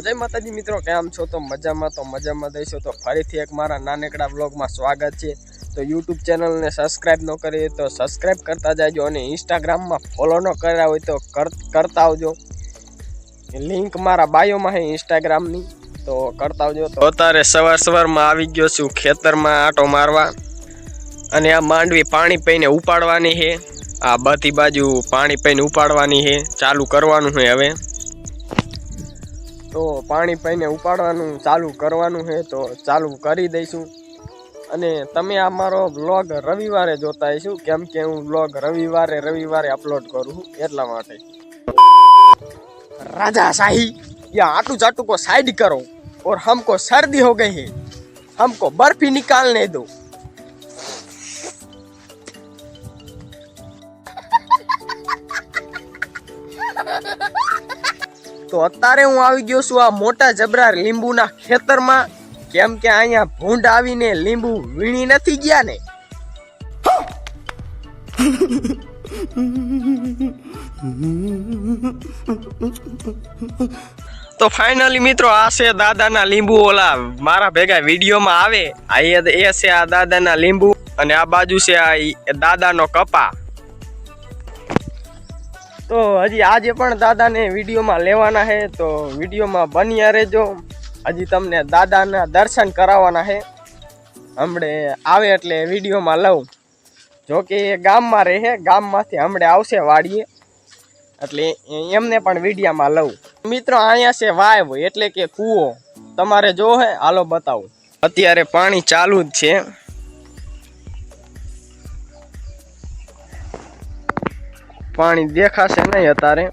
જય માતાજી મિત્રો, કેમ છો? તો મજામાં તો મજામાં દઈશો તો ફરીથી એક મારા નાનકડા બ્લોગમાં સ્વાગત છે. તો યુટ્યુબ ચેનલને સબસ્ક્રાઈબ ન કરીએ તો સબસ્ક્રાઈબ કરતા જાજો અને ઇન્સ્ટાગ્રામમાં ફોલો ન કર્યા હોય તો કર- કરતા આવજો. લિંક મારા બાયોમાં છે ઇન્સ્ટાગ્રામની. તો કરતા આવજો. તો અત્યારે સવાર સવારમાં આવી ગયો છું ખેતરમાં આટો મારવા. અને આ માંડવી પાણી પીને ઉપાડવાની છે. આ બધી બાજુ પાણી પીને ઉપાડવાની છે. ચાલુ કરવાનું છે હવે. તો પાણી પાઈને ઉપાડવાનું, ચાલુ કરવાનું છે, તો ચાલુ કરી દઈશું. અને તમે આ મારો બ્લોગ રવિવારે જોતા હશું. કેમ કે હું બ્લોગ રવિવારે રવિવારે અપલોડ કરું છું એટલા માટે. રાજા શાહી યા આટુ ચાટુ કો સાઈડ કરો. ઓર હમકો શરદી હો ગઈ હે. હમકો બર્ફી નિકાલને દો. Ha ha ha! તો અત્યારે હું આવી ગયો છું આ મોટા જબરા લીંબુના ખેતરમાં. કેમ કે અહીંયા ભૂંડ આવીને લીંબુ વીણી નથી ગયા ને. તો ફાઇનલી મિત્રો આ છે દાદાના લીંબુ. ઓલા મારા ભેગા વિડીયોમાં આવે. આ એ છે આ દાદાના લીંબુ અને આ બાજુ છે આ દાદાનો કપા. તો હજી આજે પણ દાદાને વિડીયોમાં લેવાના છે, તો વિડીયોમાં બન્યા રહેજો. હજી તમને દાદાના દર્શન કરાવવાના છે. હમણે આવે એટલે વિડીયોમાં લઉં. જો કે એ ગામમાં રહે ગામમાંથી હમણે આવશે વાડીએ. એટલે એમને પણ વિડીયામાં લઉં. મિત્રો, અહીંયા છે વાવ એટલે કે કૂવો. તમારે જો હે, હાલો બતાવું. અત્યારે પાણી ચાલુ જ છે. પાણી દેખાશે નહીં અત્યારે.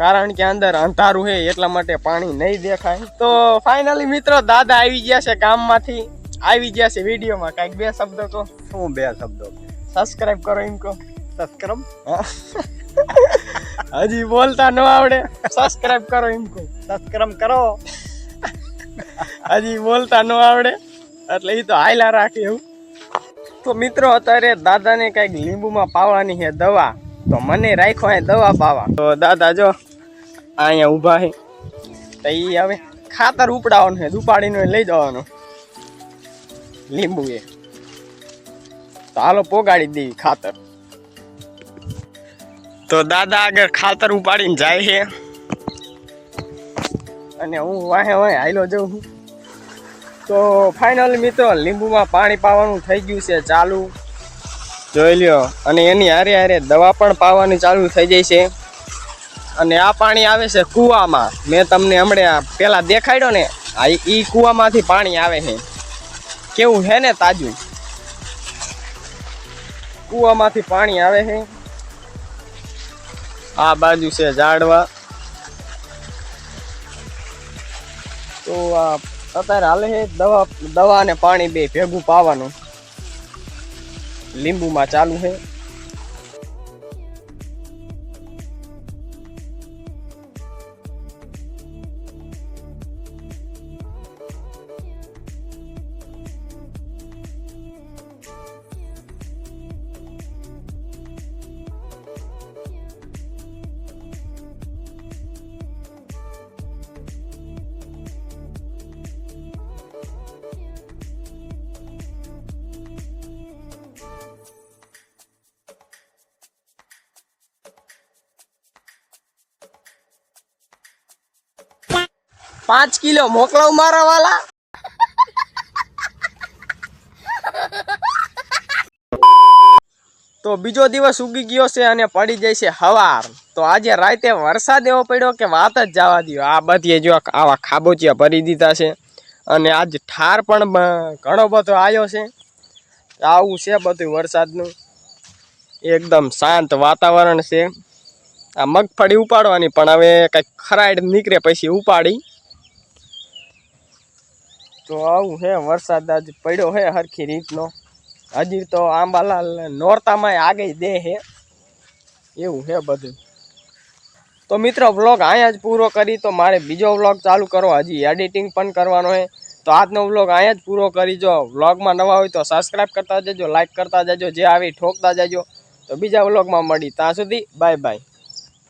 કારણ કે અંદર અંધારું છે એટલા માટે પાણી નહીં દેખાય. તો ફાઇનલી મિત્રો દાદા આવી ગયા છે ગામમાંથી. આવી ગયા છે વિડીયોમાં. કાંઈક બે શબ્દો કહો. શું બે શબ્દો? સબસ્ક્રાઇબ કરો એમ કહો. સત્ક્રમ હજી બોલતા ન આવડે. સબસ્ક્રાઇબ કરો એમ કહો. સત્ક્રમ કરો. હજી બોલતા ન આવડે. એટલે એ તો હાયલા રાખે એવું. તો મિત્રો, અત્યારે દાદાને કંઈક લીંબુમાં પાવાની છે દવા. તો મને રાખ્યો અહીં દવા પાવા. તો દાદા જો અહીંયા ઊભા છે. તો એ હવે ખાતર ઉપડાવવાનું છે ઉપાડીને લઈ જવાનું. લીંબુ એ. તો હાલો પોગાડી દેવી ખાતર. તો દાદા આગળ ખાતર ઉપાડીને જાય છે. અને હું વાહે વાહે હાઈલો જઉં છું. તો ફાઇનલ મિત્રો, લીંબુમાં પાણી પાવાનું થઈ ગયું છે ચાલુ. જોઈ લ્યો, અને એની હારે હારે દવા પણ પાવાની ચાલુ થઈ જાય છે. અને આ પાણી આવે છે કૂવામાં. મેં તમને હમણાં પહેલાં દેખાડ્યો ને, આ એ કૂવામાંથી પાણી આવે છે. કેવું છે ને તાજું? કૂવામાંથી પાણી આવે છે. આ બાજુ છે ઝાડવા. તો આ અત્યારે હાલે છે દવા દવા અને પાણી બે ભેગું પાવાનું. લીંબુમાં ચાલુ છે. પાંચ કિલો મોકલાવ મારા વાલા. તો બીજો દિવસ ઉગી ગયો છે અને પડી જાય છે હવાર. તો આજે રાતે વરસાદ એવો પડ્યો કે વાત જ જવા દો આ બધી જો આવા ખાબોચિયા ભરી દીધા છે. અને આજ ઠાર પણ ઘણો બધો આવ્યો છે. આવું છે બધું વરસાદનું. એકદમ શાંત વાતાવરણ છે. આ મગફળી ઉપાડવાની પણ હવે કંઈક ખરાડ નીકળે પછી ઉપાડી. તો આવું હે, વરસાદ આજ પડ્યો હે હરખી રીતનો. હજી તો આંબાલાલ નોરતામાં આગળ દે હે. એવું હે બધું. તો મિત્રો, વ્લોગ અહીંયા જ પૂરો કરી, તો મારે બીજો વ્લોગ ચાલુ કરો હજી એડિટિંગ પણ કરવાનો હે. તો આજનો વ્લોગ અહીંયા જ પૂરો કરી. જો વ્લોગમાં નવા હોય તો સબસ્ક્રાઈબ કરતા જજો લાઇક કરતા જજો, જે આવી ઠોકતા જજો. તો બીજા વ્લોગમાં મળી. ત્યાં સુધી બાય બાય